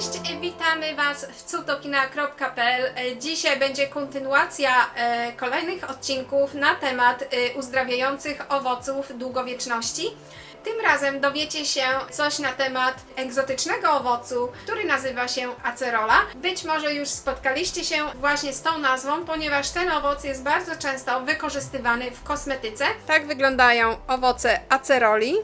Cześć, witamy Was w cudokina.pl. Dzisiaj będzie kontynuacja e, kolejnych odcinków na temat e, uzdrawiających owoców długowieczności. Tym razem dowiecie się coś na temat egzotycznego owocu, który nazywa się acerola. Być może już spotkaliście się właśnie z tą nazwą, ponieważ ten owoc jest bardzo często wykorzystywany w kosmetyce. Tak wyglądają owoce aceroli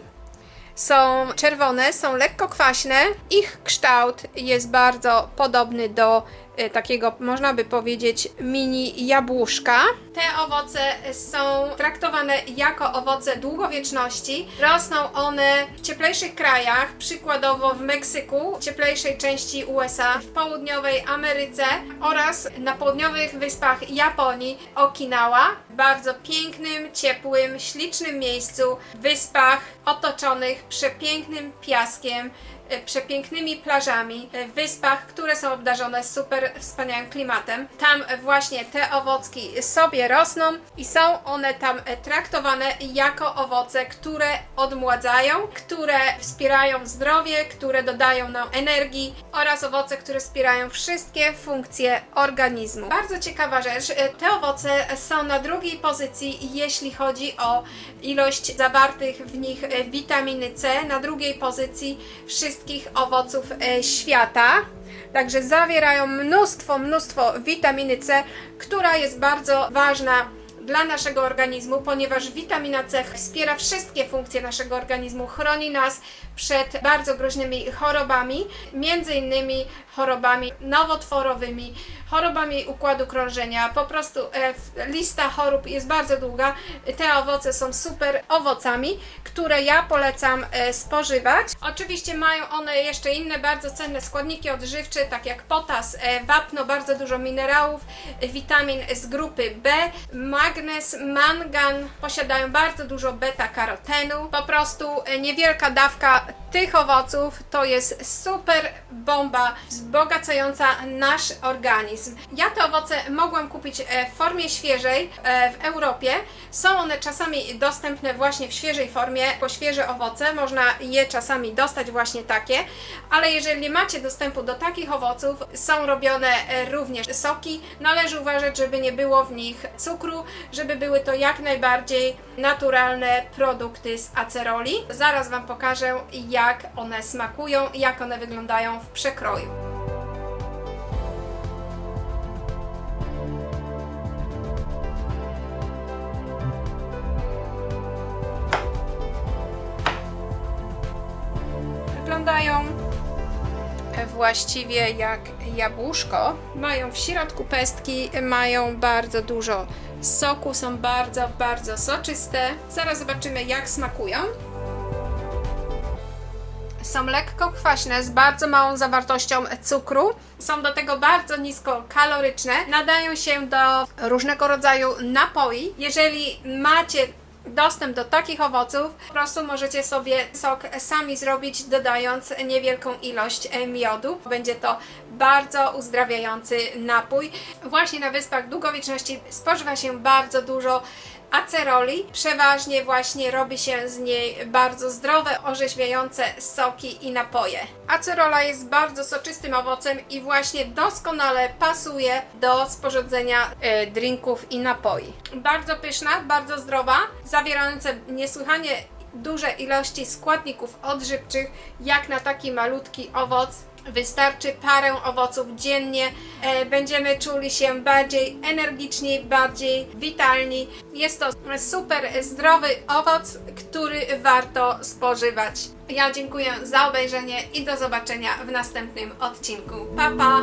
są czerwone, są lekko kwaśne. Ich kształt jest bardzo podobny do e, takiego, można by powiedzieć, mini jabłuszka. Te owoce są traktowane jako owoce długowieczności. Rosną one w cieplejszych krajach, przykładowo w Meksyku, w cieplejszej części USA, w południowej Ameryce oraz na południowych wyspach Japonii, Okinawa. W bardzo pięknym, ciepłym, ślicznym miejscu, wyspach otoczonych przepięknym piaskiem, e, przepięknymi plażami, e, wyspach, które są obdarzone super wspaniałym klimatem. Tam właśnie te owocki sobie rosną i są one tam e, traktowane jako owoce, które odmładzają, które wspierają zdrowie, które dodają nam energii oraz owoce, które wspierają wszystkie funkcje organizmu. Bardzo ciekawa rzecz, e, te owoce są na drugiej pozycji, jeśli chodzi o ilość zawartych w nich e, witaminy C, na drugiej pozycji wszystkich owoców świata. Także zawierają mnóstwo, mnóstwo witaminy C, która jest bardzo ważna dla naszego organizmu, ponieważ witamina C wspiera wszystkie funkcje naszego organizmu, chroni nas przed bardzo groźnymi chorobami, między innymi chorobami nowotworowymi, chorobami układu krążenia. Po prostu e, lista chorób jest bardzo długa. Te owoce są super owocami, które ja polecam e, spożywać. Oczywiście mają one jeszcze inne bardzo cenne składniki odżywcze, tak jak potas, e, wapno, bardzo dużo minerałów, witamin z grupy B, magnez, mangan, posiadają bardzo dużo beta-karotenu. Po prostu e, niewielka dawka tych owoców to jest super bomba wzbogacająca nasz organizm. Ja te owoce mogłam kupić e, w formie świeżej e, w Europie. Są one czasami dostępne właśnie w świeżej formie, jako świeże owoce. Można je czasami dostać właśnie takie, ale jeżeli macie dostępu do takich owoców, są robione również soki. Należy uważać, żeby nie było w nich cukru, żeby były to jak najbardziej naturalne produkty z aceroli. Zaraz Wam pokażę, jak one smakują jak one wyglądają w przekroju. Wyglądają właściwie jak jabłuszko. Mają w środku pestki, mają bardzo dużo soku, są bardzo, bardzo soczyste. Zaraz zobaczymy, jak smakują. Są lekko kwaśne, z bardzo małą zawartością cukru. Są do tego bardzo nisko kaloryczne. Nadają się do różnego rodzaju napoi. Jeżeli macie dostęp do takich owoców, po prostu możecie sobie sok sami zrobić, dodając niewielką ilość e, miodu. Będzie to bardzo uzdrawiający napój. Właśnie na Wyspach Długowieczności spożywa się bardzo dużo aceroli. Przeważnie właśnie robi się z niej bardzo zdrowe, orzeźwiające soki i napoje. Acerola jest bardzo soczystym owocem i właśnie doskonale pasuje do sporządzenia e, drinków i napoi. Bardzo pyszna, bardzo zdrowa, zawierająca niesłychanie duże ilości składników odżywczych, jak na taki malutki owoc. Wystarczy parę owoców dziennie. E, będziemy czuli się bardziej energiczni, bardziej witalni. Jest to super zdrowy owoc, który warto spożywać. Ja dziękuję za obejrzenie i do zobaczenia w następnym odcinku. Pa, pa!